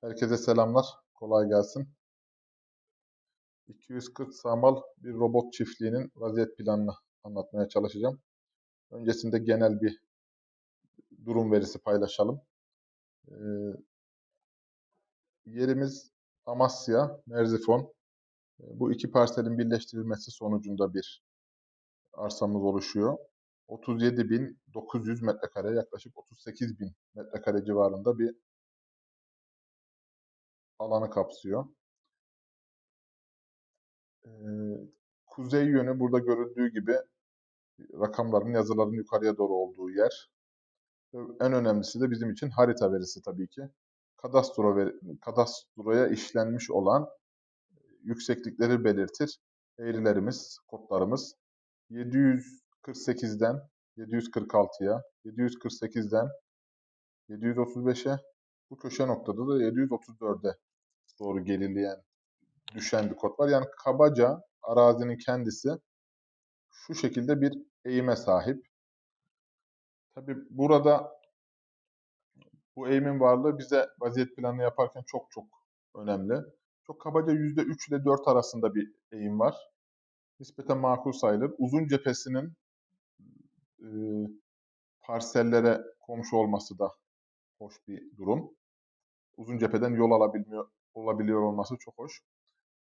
Herkese selamlar. Kolay gelsin. 240 sağmal bir robot çiftliğinin vaziyet planını anlatmaya çalışacağım. Öncesinde genel bir durum verisi paylaşalım. Ee, yerimiz Amasya, Merzifon. Ee, bu iki parselin birleştirilmesi sonucunda bir arsamız oluşuyor. 37.900 metrekare, yaklaşık 38.000 metrekare civarında bir alanı kapsıyor. Kuzey yönü burada görüldüğü gibi rakamların, yazıların yukarıya doğru olduğu yer. En önemlisi de bizim için harita verisi tabii ki. Kadastro ver, kadastroya işlenmiş olan yükseklikleri belirtir. Eğrilerimiz, kodlarımız 748'den 746'ya, 748'den 735'e, bu köşe noktada da 734'e doğru gerileyen düşen bir kod var. Yani kabaca arazinin kendisi şu şekilde bir eğime sahip. Tabi burada bu eğimin varlığı bize vaziyet planı yaparken çok çok önemli. Çok kabaca %3 ile 4 arasında bir eğim var. Nispeten makul sayılır. Uzun cephesinin e, parsellere komşu olması da hoş bir durum. Uzun cepheden yol alabilmiyor, olabiliyor olması çok hoş.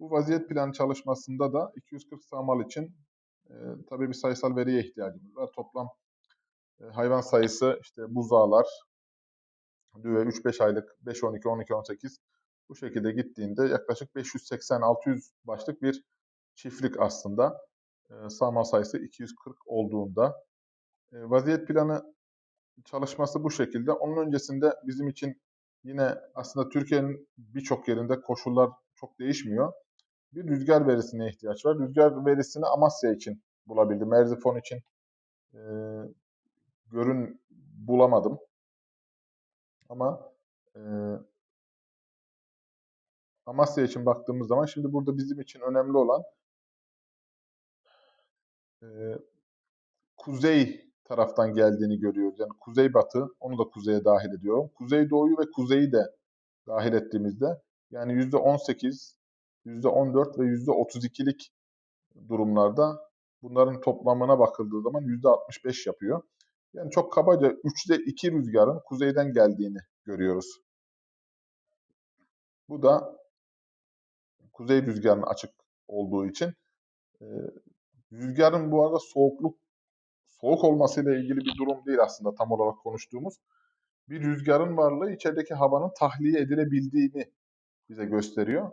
Bu vaziyet planı çalışmasında da 240 sağmal için e, tabii bir sayısal veriye ihtiyacımız var. Toplam e, hayvan sayısı işte buzağlar, düve 3-5 aylık 5-12, 12-18 bu şekilde gittiğinde yaklaşık 580-600 başlık bir çiftlik aslında. E, sağmal sayısı 240 olduğunda. E, vaziyet planı çalışması bu şekilde. Onun öncesinde bizim için yine aslında Türkiye'nin birçok yerinde koşullar çok değişmiyor bir rüzgar verisine ihtiyaç var. Rüzgar verisini Amasya için bulabildim. Merzifon için e, görün bulamadım. Ama e, Amasya için baktığımız zaman şimdi burada bizim için önemli olan e, kuzey taraftan geldiğini görüyoruz. Yani kuzey batı onu da kuzeye dahil ediyorum. Kuzey doğuyu ve kuzeyi de dahil ettiğimizde yani %18 %14 ve %32'lik durumlarda bunların toplamına bakıldığı zaman %65 yapıyor. Yani çok kabaca 3'te 2 rüzgarın kuzeyden geldiğini görüyoruz. Bu da kuzey rüzgarının açık olduğu için rüzgarın bu arada soğukluk soğuk olmasıyla ilgili bir durum değil aslında tam olarak konuştuğumuz. Bir rüzgarın varlığı içerideki havanın tahliye edilebildiğini bize gösteriyor.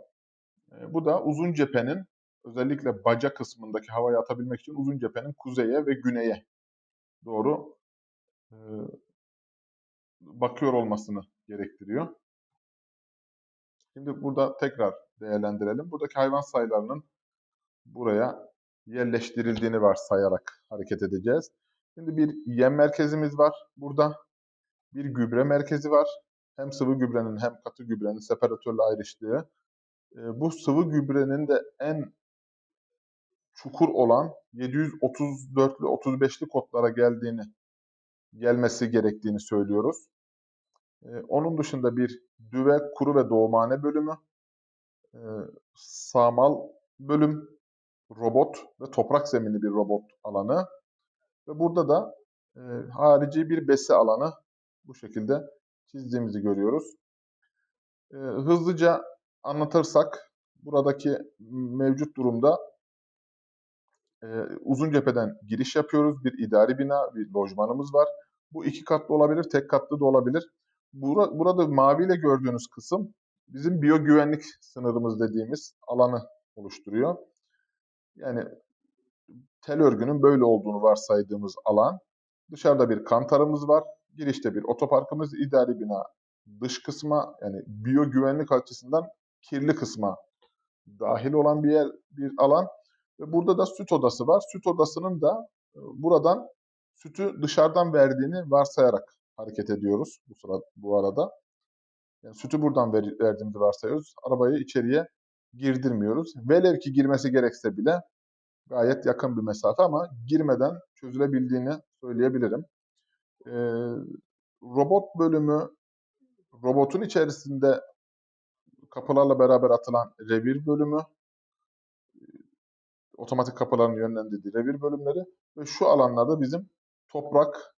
E, bu da uzun cephenin özellikle baca kısmındaki havayı atabilmek için uzun cephenin kuzeye ve güneye doğru e, bakıyor olmasını gerektiriyor. Şimdi burada tekrar değerlendirelim. Buradaki hayvan sayılarının buraya yerleştirildiğini varsayarak hareket edeceğiz. Şimdi bir yem merkezimiz var burada. Bir gübre merkezi var. Hem sıvı gübrenin hem katı gübrenin separatörle ayrıştığı bu sıvı gübrenin de en çukur olan 734'lü 35'li kodlara geldiğini gelmesi gerektiğini söylüyoruz. onun dışında bir düve, kuru ve doğumhane bölümü, sağmal bölüm, robot ve toprak zeminli bir robot alanı ve burada da harici bir besi alanı bu şekilde çizdiğimizi görüyoruz. hızlıca anlatırsak buradaki mevcut durumda e, uzun cepheden giriş yapıyoruz. Bir idari bina, bir lojmanımız var. Bu iki katlı olabilir, tek katlı da olabilir. Bura, burada maviyle gördüğünüz kısım bizim biyogüvenlik sınırımız dediğimiz alanı oluşturuyor. Yani tel örgünün böyle olduğunu varsaydığımız alan. Dışarıda bir kantarımız var. Girişte bir otoparkımız, idari bina dış kısma yani biyogüvenlik açısından kirli kısma dahil olan bir yer, bir alan. Ve burada da süt odası var. Süt odasının da e, buradan sütü dışarıdan verdiğini varsayarak hareket ediyoruz bu sırada bu arada. Yani sütü buradan ver, verdiğimizi varsayıyoruz. Arabayı içeriye girdirmiyoruz. Velev ki girmesi gerekse bile gayet yakın bir mesafe ama girmeden çözülebildiğini söyleyebilirim. Ee, robot bölümü robotun içerisinde kapılarla beraber atılan revir bölümü, otomatik kapıların yönlendirdiği revir bölümleri ve şu alanlarda bizim toprak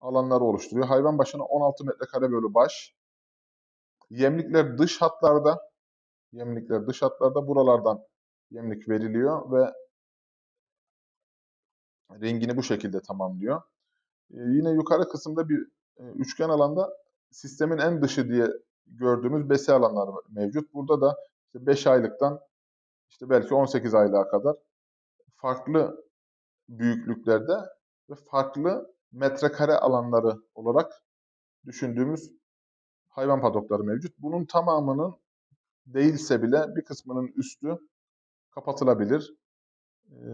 alanları oluşturuyor. Hayvan başına 16 metrekare bölü baş. Yemlikler dış hatlarda, yemlikler dış hatlarda buralardan yemlik veriliyor ve rengini bu şekilde tamamlıyor. Ee, yine yukarı kısımda bir e, üçgen alanda sistemin en dışı diye gördüğümüz besi alanları mevcut. Burada da işte 5 aylıktan işte belki 18 aylığa kadar farklı büyüklüklerde ve farklı metrekare alanları olarak düşündüğümüz hayvan padokları mevcut. Bunun tamamının değilse bile bir kısmının üstü kapatılabilir. Ee,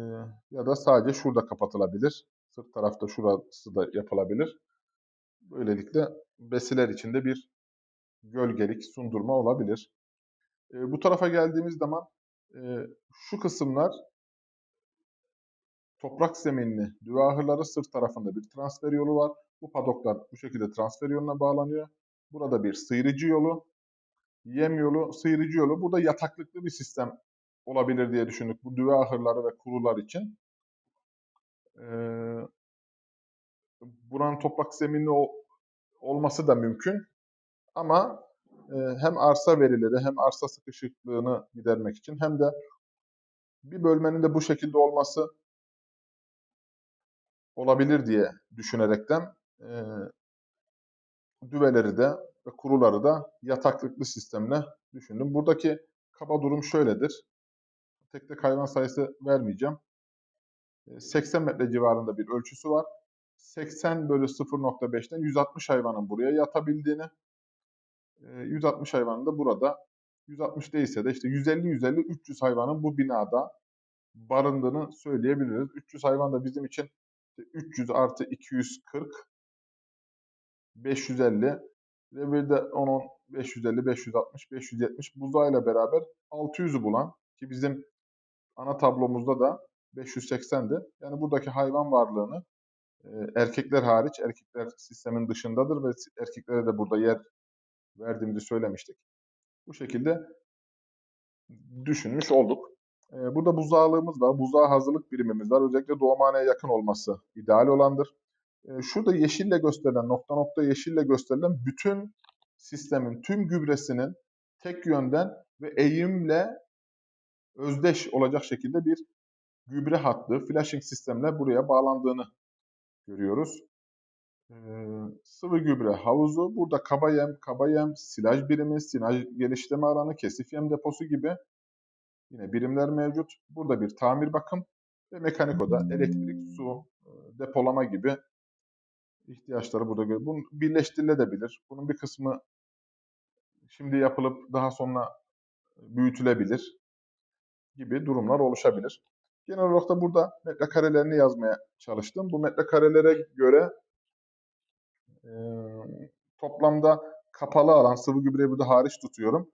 ya da sadece şurada kapatılabilir. Sırt tarafta şurası da yapılabilir. Böylelikle besiler içinde bir gölgelik, sundurma olabilir. Ee, bu tarafa geldiğimiz zaman e, şu kısımlar toprak zeminli düve ahırları sırt tarafında bir transfer yolu var. Bu padoklar bu şekilde transfer yoluna bağlanıyor. Burada bir sıyırıcı yolu, yem yolu, sıyırıcı yolu. Burada yataklıklı bir sistem olabilir diye düşündük bu düve ahırları ve kurular için. Ee, buranın toprak zeminli olması da mümkün. Ama e, hem arsa verileri hem arsa sıkışıklığını gidermek için hem de bir bölmenin de bu şekilde olması olabilir diye düşünerekten e, düveleri de ve kuruları da yataklıklı sistemle düşündüm. Buradaki kaba durum şöyledir. Tek tek hayvan sayısı vermeyeceğim. 80 metre civarında bir ölçüsü var. 80 bölü 0.5'ten 160 hayvanın buraya yatabildiğini, 160 hayvanın da burada, 160 değilse de işte 150-150-300 hayvanın bu binada barındığını söyleyebiliriz. 300 hayvan da bizim için 300 artı 240 550 ve bir de onun 550, 560, 570 buzağıyla beraber 600'ü bulan ki bizim ana tablomuzda da 580'di. Yani buradaki hayvan varlığını e, erkekler hariç, erkekler sistemin dışındadır ve erkeklere de burada yer verdiğimizi söylemiştik. Bu şekilde düşünmüş olduk. E, burada buzağlığımız var, buzağa hazırlık birimimiz var. Özellikle doğumhaneye yakın olması ideal olandır. E, şurada yeşille gösterilen, nokta nokta yeşille gösterilen bütün sistemin, tüm gübresinin tek yönden ve eğimle özdeş olacak şekilde bir gübre hattı, flashing sistemle buraya bağlandığını görüyoruz. Ee, sıvı gübre havuzu, burada kaba yem, kaba yem, silaj birimi, silaj geliştirme alanı, kesif yem deposu gibi yine birimler mevcut. Burada bir tamir bakım ve mekanik oda, elektrik, su, e, depolama gibi ihtiyaçları burada görüyoruz. Bunu birleştirilebilir. Bunun bir kısmı şimdi yapılıp daha sonra büyütülebilir gibi durumlar oluşabilir. Genel olarak da burada metrekarelerini yazmaya çalıştım. Bu metrekarelere göre e, toplamda kapalı alan sıvı gübreyi burada hariç tutuyorum.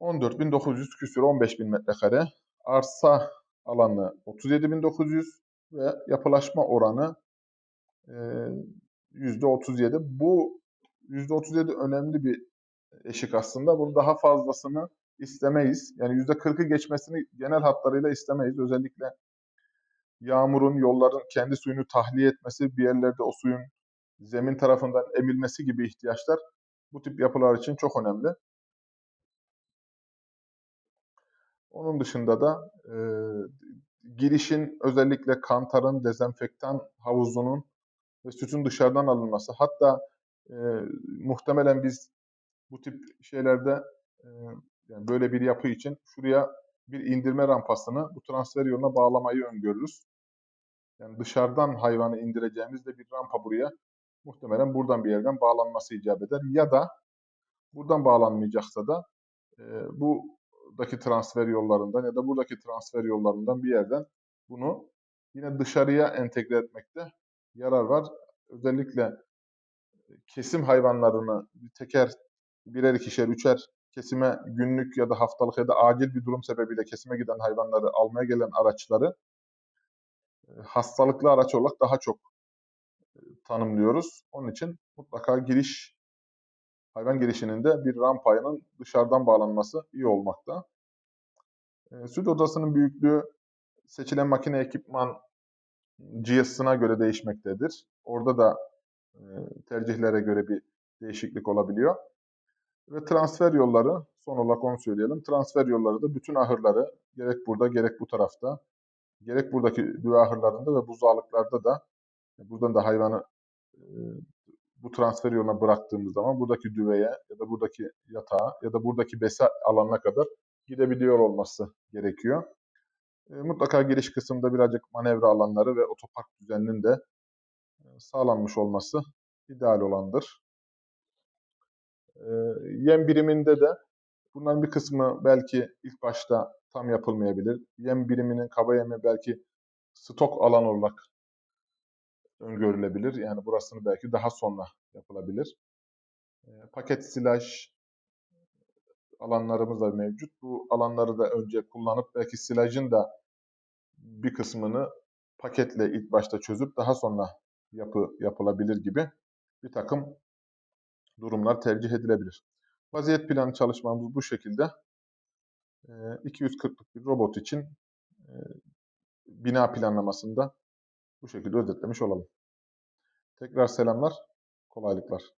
14.900 küsür 15.000 metrekare. Arsa alanı 37.900 ve yapılaşma oranı e, %37. Bu %37 önemli bir eşik aslında. Bunu daha fazlasını istemeyiz. Yani yüzde 40'ı geçmesini genel hatlarıyla istemeyiz. Özellikle yağmurun, yolların kendi suyunu tahliye etmesi, bir yerlerde o suyun zemin tarafından emilmesi gibi ihtiyaçlar bu tip yapılar için çok önemli. Onun dışında da e, girişin özellikle kantarın, dezenfektan havuzunun ve sütün dışarıdan alınması. Hatta e, muhtemelen biz bu tip şeylerde e, yani böyle bir yapı için şuraya bir indirme rampasını bu transfer yoluna bağlamayı öngörürüz. Yani dışarıdan hayvanı indireceğimizde bir rampa buraya muhtemelen buradan bir yerden bağlanması icap eder. Ya da buradan bağlanmayacaksa da e, buradaki transfer yollarından ya da buradaki transfer yollarından bir yerden bunu yine dışarıya entegre etmekte yarar var. Özellikle kesim hayvanlarını teker birer ikişer üçer kesime günlük ya da haftalık ya da acil bir durum sebebiyle kesime giden hayvanları almaya gelen araçları e, hastalıklı araç olarak daha çok e, tanımlıyoruz. Onun için mutlaka giriş hayvan girişinin de bir rampayının dışarıdan bağlanması iyi olmakta. E, süt odasının büyüklüğü seçilen makine ekipman GS'ına göre değişmektedir. Orada da e, tercihlere göre bir değişiklik olabiliyor. Ve transfer yolları, son olarak onu söyleyelim. Transfer yolları da bütün ahırları gerek burada gerek bu tarafta, gerek buradaki düve ahırlarında ve buzağlıklarda da buradan da hayvanı e, bu transfer yoluna bıraktığımız zaman buradaki düveye ya da buradaki yatağa ya da buradaki bese alanına kadar gidebiliyor olması gerekiyor. Mutlaka giriş kısımda birazcık manevra alanları ve otopark düzeninin de sağlanmış olması ideal olandır. Yem biriminde de bunların bir kısmı belki ilk başta tam yapılmayabilir. Yem biriminin kaba yemi belki stok alan olarak öngörülebilir. Yani burasını belki daha sonra yapılabilir. Paket silaj alanlarımız da mevcut. Bu alanları da önce kullanıp belki silajın da bir kısmını paketle ilk başta çözüp daha sonra yapı yapılabilir gibi bir takım durumlar tercih edilebilir. Vaziyet planı çalışmamız bu şekilde. 240'lık bir robot için bina planlamasında bu şekilde özetlemiş olalım. Tekrar selamlar, kolaylıklar.